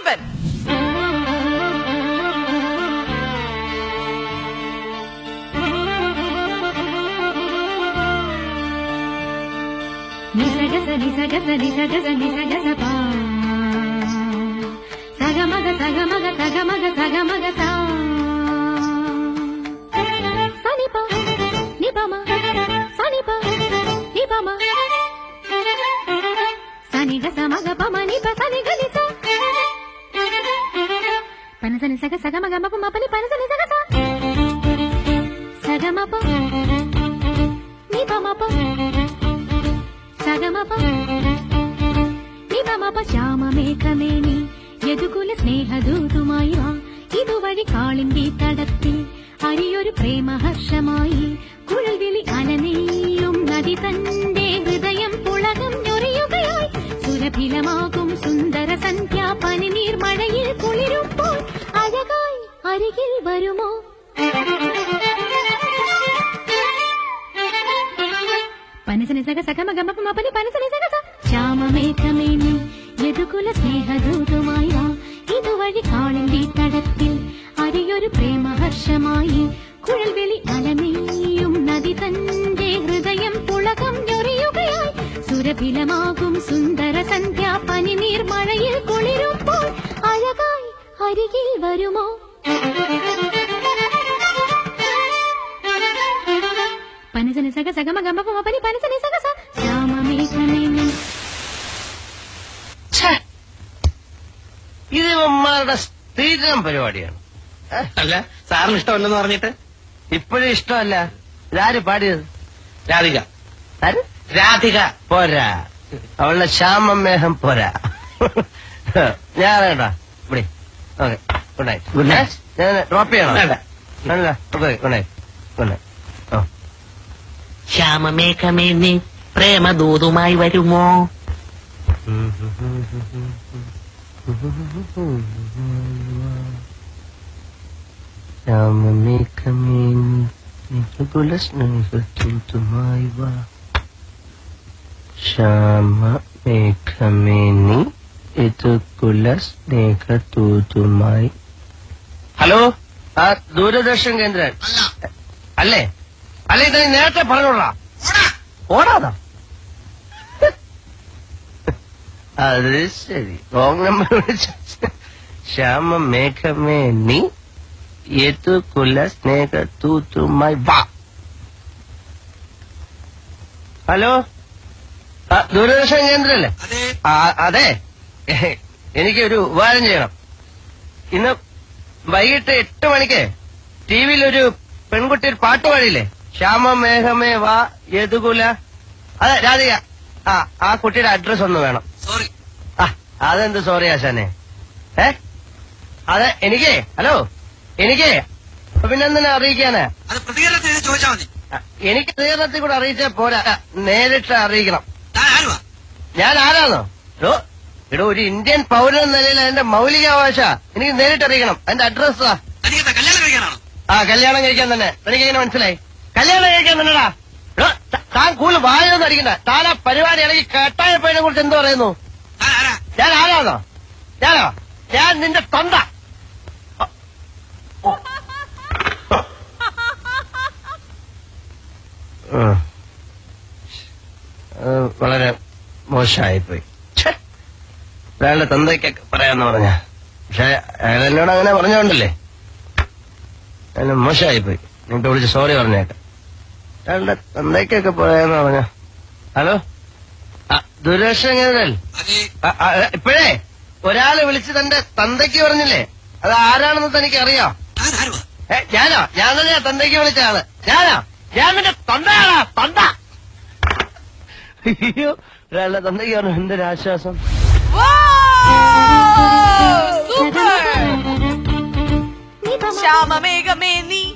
Laban. Nisa gasa nisa gasa nisa gasa nisa gasa pa. Saga maga saga maga saga maga saga maga sa. పనసని సగ సగమ గమపు మపని పనసని సగ సగమప నిపమప సగమప യതുകുല സ്നേഹദൂതുമായി വാ. ഇതുവഴി കാളിന്റെ തടത്തിൽ അരിയൊരു പ്രേമഹർഷമായി. കുഴൽ വിളി അനനെയും നദി തന്റെ ഹൃദയം പുളകം ഞൊറിയുകയായി. സുരഭിലമാകും സുന്ദര സന്ധ്യാ പനിനീർമഴ അരികിൽ വരുമോ? ശ്യാമമേഘമേനി യദുകുല സ്നേഹദൂതുമായി. വാ ഇതുവഴി കാളിന്തി തടത്തിൽ അരിയൊരു പ്രേമഹർഷമായി. കുഴൽവിളി അലമേയും നദി തന്റെ ഹൃദയം പുളകം ഞൊറിയുകയായി. സുരഭിലമാകും സുന്ദര സന്ധ്യ പനിനീർ മഴയിൽ കുളിരുമ്പോൾ അഴകായി അരികിൽ വരുമോ? സക മക മപ മപനി പനസനി സക സ ശ്യാമമേഘമേനി ഛേ, ഇത് ഇവന്മാരുടെ സ്ഥിരം പരിപാടിയാണ്. അല്ല സാറിന് ഇഷ്ടമല്ലെന്ന് പറഞ്ഞിട്ട്? ഇപ്പോഴും ഇഷ്ടമല്ല. ഇതാര് പാടിയത്? രാധിക. ആര്? രാധിക. പോരാ. അവളുടെ ശ്യാമമേഹം പോരാ. ഞാൻ കേട്ടാ ഇവിടെ. Okay. Good night. Good night ഞാൻ ഡ്രോപ്പ് ചെയ്യണം. വേണ്ട. അല്ല okay good night. Good night. ശ്യാമമേഘമേ നീ പ്രേമദൂതുമായി വരുമോ? ശ്യാമമേഘമേനി വാ. ശ്യാമമേഘമേനി ഇതുകുല സ്നേഹതൂതുമായി ഹലോ? ആ ദൂരദർശൻ കേന്ദ്രൻ. അല്ലേ. അല്ലെ? ഇത് നേരത്തെ പറഞ്ഞോളാ. ഓടാതാ. അത് ശരി. റോങ് നമ്പർ ശ്യാമ മേഘമേ നീ ഏതു കുല സ്നേഹ തൂത്തുമായി വാ. ഹലോ? ആ, ദൂരദർശൻ കേന്ദ്രല്ലേ? അതെ. എനിക്ക് ഒരു ഉപകാരം ചെയ്യണം. ഇന്ന് വൈകിട്ട് എട്ട് മണിക്ക് ടി വിയിൽ ഒരു പെൺകുട്ടി ഒരു പാട്ട് പാടിയില്ലേ? ശ്യാമ മേഘമേ വാ യദുകുല. അതെ രാധിക. ആ ആ കുട്ടിയുടെ അഡ്രസ് ഒന്ന് വേണം. സോറി ആ അതെന്ത് സോറി ആശാനെ? ഏ? അതെ എനിക്ക് ഹലോ എനിക്ക് എന്തിനാ അറിയിക്കാന്. അത് പ്രതികരണത്തിൽ ചോദിച്ചാൽ മതി. എനിക്ക് പ്രതികരണത്തിൽ കൂടെ അറിയിച്ചാൽ പോരാ. നേരിട്ട് അറിയിക്കണം. ഞാൻ ആരാന്നോ? എടോ ഒരു ഇന്ത്യൻ പൗരൻ എന്ന നിലയിൽ അതിന്റെ മൗലികാവകാശ. എനിക്ക് നേരിട്ട് അറിയിക്കണം. അതിന്റെ അഡ്രസ് തനിക്ക് കല്യാണം കഴിക്കാനാണോ? ആ കല്യാണം കഴിക്കാൻ തന്നെ. എനിക്ക് എങ്ങനെ മനസ്സിലായി? കല്യാണം കഴിക്കാൻ തന്നെടാ. താൻ കൂടുതൽ വായൊന്നും അടിക്കണ്ട. താൻ ആ പരിപാടി ഇളകി കെട്ടായപ്പോഴെ കുറിച്ച് എന്ത് പറയുന്നു? ഞാൻ ആരാണോ ഞാനോ? ഞാൻ നിന്റെ തൊണ്ട. വളരെ മോശമായിപ്പോയി ഛെ. തന്തയ്ക്ക് തന്തയ്ക്കൊക്കെ പറയാന്ന് പറഞ്ഞ. പക്ഷെ അയാൾ എന്നോട് അങ്ങനെ പറഞ്ഞോണ്ടല്ലേ. അയാൾ മോശമായിപ്പോയി. നിങ്ങൾക്ക് വിളിച്ച് സോറി പറഞ്ഞേക്ക. അയാളുടെ തന്തയ്ക്കൊക്കെ പറയാന്ന് പറഞ്ഞ. ഹലോ? ആ, ഇപ്പോഴേ ഒരാൾ വിളിച്ച് തന്റെ തന്തയ്ക്ക് പറഞ്ഞില്ലേ? അത് ആരാണെന്ന് തനിക്ക് അറിയാം ഞാനോ? ഞാൻ തന്നെയാ തന്തയ്ക്ക് വിളിച്ച ആൾ. ഞാനോ? ഞാൻ നിന്റെ തന്തയാളാ തന്ത. അയ്യോ ഒരാളുടെ തന്തയ്ക്ക് പറഞ്ഞു എന്തൊരു ആശ്വാസം സൂപ്പർ ശ്യാമമേഘമേ നീ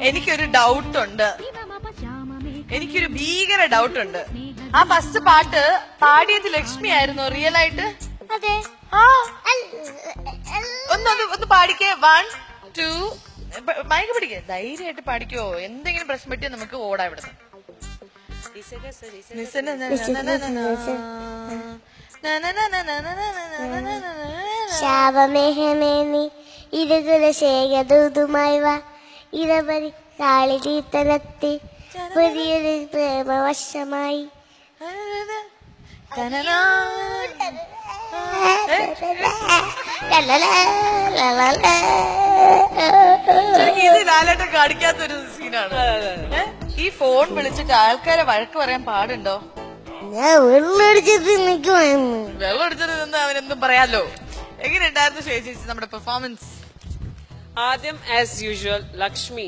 എനിക്കൊരു ഡൗട്ട് ഉണ്ട്. എനിക്കൊരു ഭീകര ഡൗട്ട് ഉണ്ട്. ആ ഫസ്റ്റ് പാട്ട് പാടിയത് ലക്ഷ്മി ആയിരുന്നു റിയൽ ആയിട്ട്. അതെ. ആ. ഒന്ന് ഒന്ന് ഒന്ന് പാടിക്കേ. വൺ ടു മയക്ക് പിടിക്കേ. ധൈര്യമായിട്ട് പാടിക്കോ. എന്തെങ്കിലും പ്രശ്നം പറ്റിയോ നമുക്ക് ഓടാ ഇവിടുന്ന്. Dice que se dice. Dice na na na na na na. ശാപമേഹമേനി ഇരുകുലശേഖദൂതുമായിവ ഇതപരി കാളിതീത്തനത്തി പുതിയൊരു പ്രേമവശമായി ഇത് ലാലേട്ടൊക്കെ അടിക്കാത്തൊരു സീനാണ് ഈ ഫോൺ വിളിച്ചിട്ട് ആൾക്കാരെ വഴക്ക് പറയാൻ പാടുണ്ടോ? ഞാൻ വെള്ളം നിൽക്കുമായിരുന്നു വെള്ളം അടിച്ചത് നിന്ന് അവനെന്തും പറയാലോ? എങ്ങനെയുണ്ടായിരുന്നു ചേച്ചി നമ്മുടെ പെർഫോമൻസ് ആദ്യം ആസ് യൂഷ്വൽ ലക്ഷ്മി.